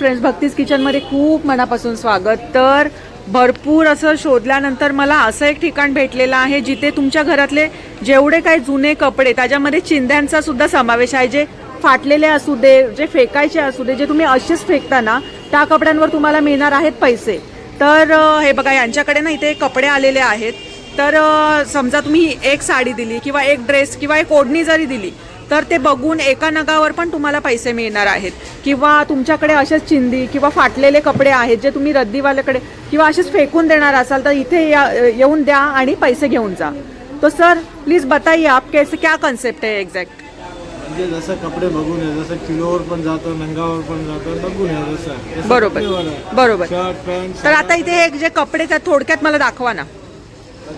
Friends भक्तीज किचनमध्ये खूप मनापासून स्वागत. तर भरपूर असं शोधल्यानंतर मला असं एक ठिकाण भेटलेलं आहे जिथे तुमच्या घरातले जेवढे काही जुने कपडे त्याच्यामध्ये चिंध्यांचा सुद्धा समावेश आहे. जे फाटलेले असू दे जे फेकायचे असू दे जे तुम्ही असेच फेकता ना त्या कपड्यांवर तुम्हाला मिळणार आहेत पैसे. तर हे बघा यांच्याकडे ना इथे कपडे आलेले आहेत. तर समजा तुम्ही एक साडी दिली किंवा एक ड्रेस किंवा एक ओढणी जरी दिली तर ते बघून एका नगावर पण तुम्हाला पैसे मिळणार आहेत. किंवा तुमच्याकडे असेच चिंदी किंवा फाटलेले कपडे आहेत जे तुम्ही रद्दीवाल्याकडे किंवा असेच फेकून देणार असाल तर इथे या येऊन द्या आणि पैसे घेऊन जा. तो सर प्लीज बताइए आप कैसे क्या कन्सेप्ट है एग्जैक्ट म्हणजे जसं कपडे बघून आहे जसं किलोवर पण जातो नंगावर पण जातो बघून आहे जसं. बरोबर आहे. बरोबर. शर्ट पॅन्ट तर आता इथे हे जे कपडे त्या थोडक्यात मला दाखवा ना.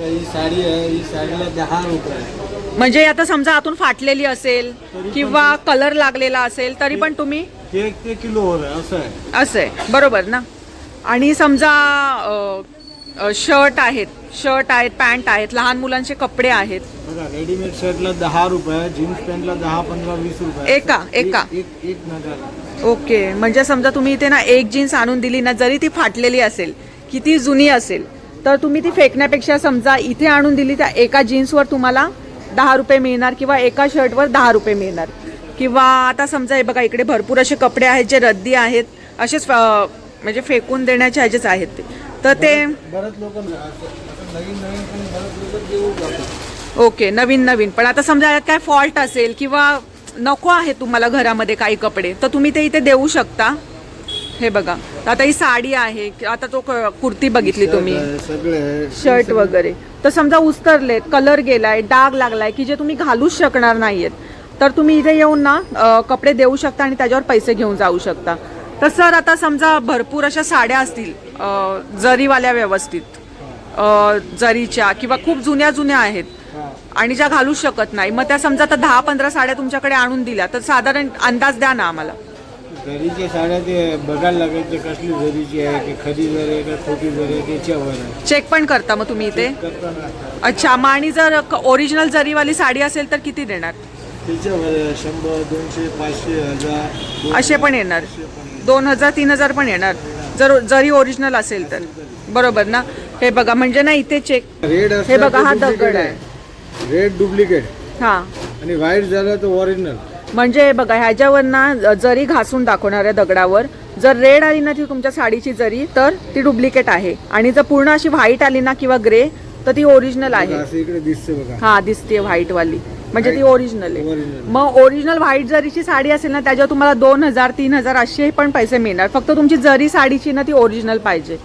ही साडी आहे ही साडीला दहा रुपये. आहे. म्हणजे आता समजा आतून फाटलेली असेल किंवा कलर लागलेला असेल तरी पण तुम्ही ते ते किलोवर आहे असं आहे. असं आहे. बरोबर ना? आणि समजा शर्ट आहेत. शर्ट आहेत पॅन्ट आहेत लहान मुलांचे कपडे आहेत. बघा रेडीमेड शर्टला दहा रुपये जीन्स पॅन्टला दहा पंधरा वीस रुपये. एका एका. एक एक- एक नगाला. ओके. म्हणजे समजा तुम्ही इथे ना एक जीन्स आणून दिली ना जरी ती फाटलेली असेल किती जुनी असेल तर तुम्ही ती फेकण्यापेक्षा समजा इथे आणून दिली त्या एका जीन्सवर तुम्हाला दहा रुपये मिळणार किंवा एका शर्टवर दहा रुपये मिळणार. किंवा आता समजा हे बघा इकडे भरपूर असे कपडे आहेत जे रद्दी आहेत. असेच म्हणजे फेकून देण्याचे ह्याचेच आहेत ते. तर ते ओके नवीन नवीन. पण आता समजा यात काय फॉल्ट असेल किंवा नको आहे तुम्हाला घरामध्ये काही कपडे तर तुम्ही ते इथे देऊ शकता. हे बघा. आता ही साडी आहे आता तो कुर्ती बघितली तुम्ही. शर्ट वगैरे. तर समजा उस्तरलेत कलर गेलाय डाग लागलाय की जे तुम्ही घालूच शकणार नाहीयेत तर तुम्ही इथे येऊन ना कपडे देऊ शकता आणि त्याच्यावर पैसे घेऊन जाऊ शकता. तर सर आता समजा भरपूर अशा साड्या असतील जरीवाल्या व्यवस्थित जरीच्या किंवा खूप जुन्या जुन्या आहेत. आणि ज्या घालू शकत नाही मग त्या समजा आता दहा पंधरा साड्या तुमच्याकडे आणून दिल्या तर साधारण अंदाज द्या ना आम्हाला. जरीच्या साड्या ते बघायला लागेल ते कसली जरीची आहे की खरी जर आहे का खोटी जर आहे त्याच्यावर आहे. चेक पण करता मग तुम्ही इथे? करताना अच्छा मग आणि जर ओरिजिनल जरीवाली साडी असेल तर किती देणार? त्याच्यावर आहे शंभर दोनशे पाचशे हजार दोनशे, असे पण येणार. असे पण येणार. दोन हजार तीन हजार पण येणार. जर जरी ओरिजिनल असेल तर. बरोबर ना? हे बघा म्हणजे ना इथे चेक रेड हे बघा, हा दगड आहे. रेड डुप्लिकेट हा. आणि व्हाईट झालं तर ओरिजिनल म्हणजे बघा ह्याच्यावर ना जरी घासून दाखवणार आहे दगडावर जर रेड आली ना ती तुमच्या साडीची जरी तर ती डुप्लिकेट आहे. आणि जर पूर्ण अशी व्हाईट आली ना किंवा ग्रे तर ती ओरिजिनल आहे. हा दिसते व्हाईट वाली म्हणजे ती. ओरिजिनल आहे. मग ओरिजिनल व्हाईट जरीची साडी असेल ना त्याच्यावर तुम्हाला दोन हजार तीन हजार असे पण पैसे मिळणार. फक्त तुमची जरी साडीची ना ती ओरिजिनल पाहिजे.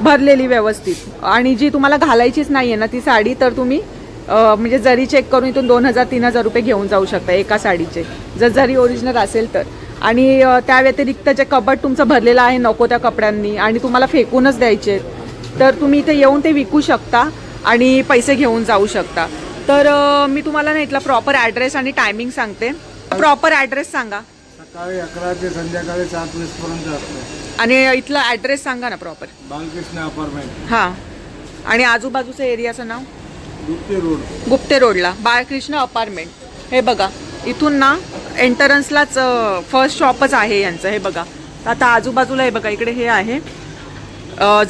भरलेले व्यवस्थित. आणि जी तुम्हाला घालायचीच नाहीये ना ती साडी तर तुम्ही म्हणजे जरी चेक करून इथून दोन हजार तीन हजार रुपये घेऊन जाऊ शकता एका साडीचे. जर जरी ओरिजिनल असेल तर. आणि त्या व्यतिरिक्त जे कबड तुमचं भरलेलं आहे नको त्या कपड्यांनी आणि तुम्हाला फेकूनच द्यायचे तर तुम्ही इथे येऊन ते विकू शकता आणि पैसे घेऊन जाऊ शकता. तर मी तुम्हाला ना इथला प्रॉपर ॲड्रेस आणि टायमिंग सांगते. प्रॉपर ॲड्रेस सांगा. सकाळी अकरा ते संध्याकाळी सात वीस पर्यंत असतो. आणि इथला ॲड्रेस सांगा ना प्रॉपर बालकृष्ण अपार्टमेंट हां. आणि आजूबाजूचं एरियाचं नाव? रोड. गुप्ते रोडला बाळकृष्ण अपार्टमेंट. हे बघा इथून ना एंटरन्सलाच फर्स्ट शॉपच आहे यांचं हे बघा. आता आजूबाजूला हे बघा इकडे हे आहे.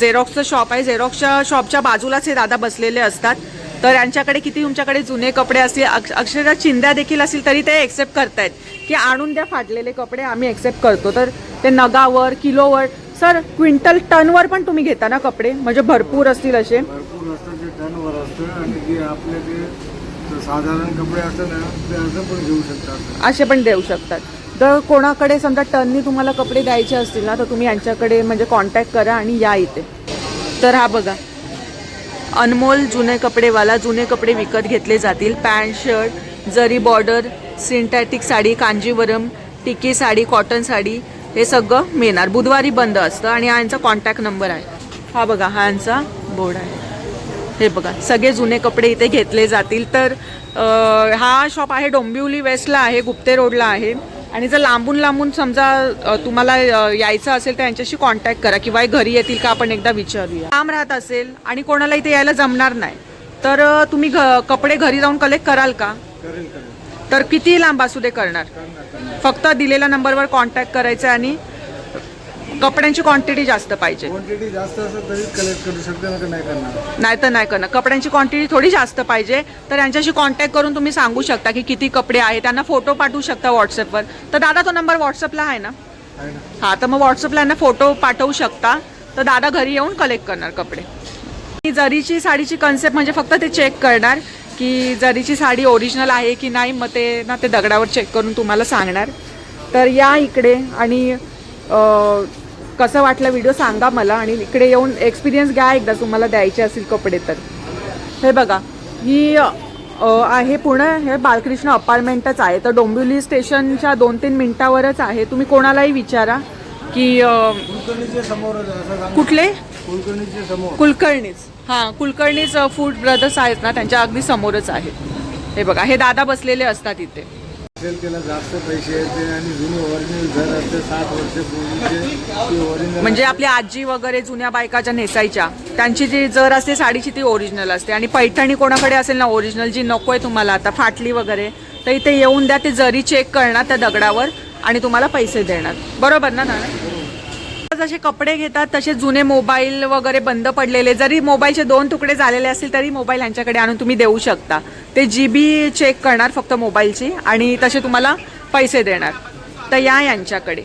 झेरॉक्सचं शॉप आहे. झेरॉक्सच्या शॉपच्या बाजूलाच हे दादा बसलेले असतात. तर यांच्याकडे किती तुमच्याकडे जुने कपडे असतील अक्ष- अक्षरशः चिंध्या देखील असतील तरी ते एक्सेप्ट करतायत. की आणून द्या फाटलेले कपडे आम्ही एक्सेप्ट करतो. तर ते नगावर किलोवर सर क्विंटल टनवर पण तुम्ही घेता ना कपडे? म्हणजे भरपूर असतील असे. भरपूर असतं ते टनवर असतं आणि जे आपले ते साधारण कपडे असतात ना ते असं पण घेऊ शकतात असे पण देऊ शकतात. तर कोणाकडे समजा टननी तुम्हाला कपडे द्यायचे असतील ना तर तुम्ही यांच्याकडे म्हणजे कॉन्टॅक्ट करा आणि या इथे. तर हा बघा. अनमोल जुने कपडेवाला जुने कपडे विकत घेतले जातील. Pant shirt zari border synthetic sari Kanjeevaram टिकी साडी कॉटन साडी हे सगळं मिळणार. बुधवारी बंद असतं आणि हा यांचा कॉन्टॅक्ट नंबर आहे. हा बघा हा यांचा बोर्ड आहे. हे बघा सगळे जुने कपडे इथे घेतले जातील. तर अ, हा शॉप आहे डोंबिवली वेस्टला आहे गुप्ते रोडला आहे. आणि जर लांबून लांबून समजा तुम्हाला यायचं असेल तर यांच्याशी कॉन्टॅक्ट करा किंवा घरी येतील का आपण एकदा विचारूया. काम राहत असेल आणि कोणाला इथे यायला जमणार नाही. तर तुम्ही घ कपडे घरी जाऊन कलेक्ट कराल का? तर किती लांब असू दे करणार. फक्त दिलेल्या नंबरवर कॉन्टॅक्ट करायचं आणि कपड्यांची क्वांटिटी जास्त पाहिजे. क्वांटिटी जास्त असेल तरी कलेक्ट करू शकते ना का नाही करणार. नाही तर नाही करणार. कपड्यांची क्वांटिटी थोडी जास्त पाहिजे. तर यांच्याशी कॉन्टॅक्ट करून तुम्ही सांगू शकता की किती कपडे आहे त्यांना फोटो पाठवू शकता व्हॉट्सअपवर तर दादा तो नंबर व्हॉट्सअपला आहे ना? आहे ना. हा तर मग व्हॉट्सअपला यांना फोटो पाठवू शकता. तर दादा घरी येऊन कलेक्ट करणार कपडे. ही जरीची साडीची कन्सेप्ट म्हणजे फक्त ते चेक करणार. की जरीची साडी ओरिजिनल आहे की नाही मग ते ना ते दगडावर चेक करून तुम्हाला सांगणार. तर या इकडे आणि कसं वाटलं व्हिडिओ सांगा मला आणि इकडे येऊन एक्सपिरियन्स घ्या एकदा तुम्हाला द्यायचे असतील कपडे तर. हे बघा ही आहे पुणे हे बालकृष्ण अपार्टमेंटच आहे. तर डोंबिवली स्टेशनच्या दोन तीन मिनिटावरच आहे. तुम्ही कोणालाही विचारा की कुठले? कुलकर्णीच्या समोर. कुलकर्णीच. हां कुलकर्णीच फूड ब्रदर्स आहेत ना त्यांच्या अगदी समोरच आहे हे बघा हे दादा बसलेले असतात इथे. असेल त्याला जास्त पैसे येते आणि जुनी ओरिजिनल घर असते साठ वर्ष पूर्वीचे ती ओरिजिनल म्हणजे आपली आजी वगैरे जुन्या बायकाच्या नेसायच्या. त्यांची जी जर असते साडीची ती ओरिजिनल असते. आणि पैठणी कोणाकडे असेल ना ओरिजिनल जी नको आहे तुम्हाला आता फाटली वगैरे तर इथे येऊन द्या ते जरी चेक करणार त्या दगडावर आणि तुम्हाला पैसे देणार. बरोबर ना नाना? जसे कपडे घेतात तसे जुने मोबाईल वगैरे बंद पडलेले. जरी मोबाईलचे दोन तुकडे झालेले असतील तरी मोबाईल ह्यांच्याकडे आणून तुम्ही देऊ शकता. ते जी बी चेक करणार फक्त मोबाईलची आणि तसे तुम्हाला पैसे देणार. तर या यांच्याकडे.